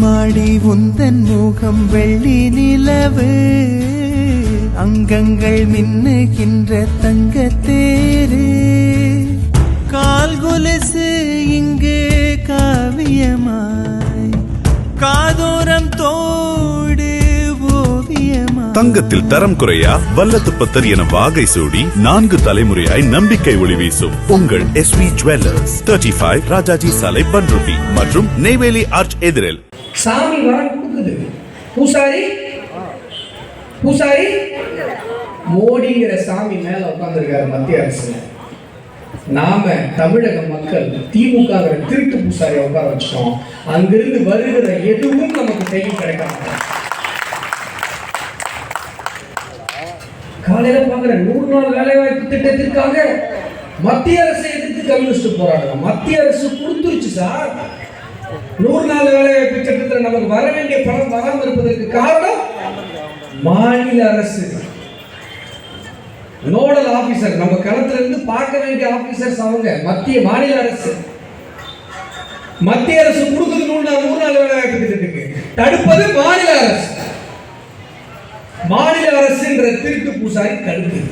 மாடி உந்தன் முகம் வெள்ளி நிலவு. அங்கங்கள் மின்னுகின்ற தங்கத்தேரு. கால்கொலசு இங்கு காவியமாய். காதோரம் தோடு ஓவியமாய் தங்கத்தில் தரம் குறையா வல்லத்துப்பத்தர் என வாகை சூடி நான்கு தலைமுறையாய் நம்பிக்கை ஒளி வீசும் உங்கள் S V jewellers thirty five Rajaji சாலை பன்ருபி மற்றும் நெய்வேலி ஆர்ச் எதிரில். சாமி வரம் கொடுக்குது. பூசாரி? பூசாரி? மோடிங்கிற சாமி மேல உட்கார்ந்திருக்காரு மத்திய அரசு நாம தமிழக மக்கள் திமுக திருட்டு பூசாரியை உட்கார வச்சிட்டோம். அங்கிருந்து வருகிற எதுவும் நமக்கு கையில் கிடைக்காம காலையில பாக்குற நூறு நாள் வேலைவாய்ப்பு திட்டத்திற்காக மத்திய அரசை எதிர்த்து கம்யூனிஸ்ட் போராடுறோம். மத்திய அரசு கொடுத்துருச்சு சார். நூறு நாள் வேலை திட்டத்தில் நமக்கு வர வேண்டிய பணம் வராமல் இருப்பதற்கு காரணம் மாநில அரசு. நோடல் ஆபீசர் நம்ம களத்துல இருந்து பார்க்க வேண்டிய ஆபீசர்ஸ் அவங்க. மத்திய மாநில அரசு. மத்திய அரசு கொடுக்குது நூறு நாள் நூறு நாள் வேலைவாய்ப்பு திட்டத்துக்கு தடுப்பது மாநில அரசு. மாநில அரசுன்ற திருட்டு பூசாரி தடுக்குது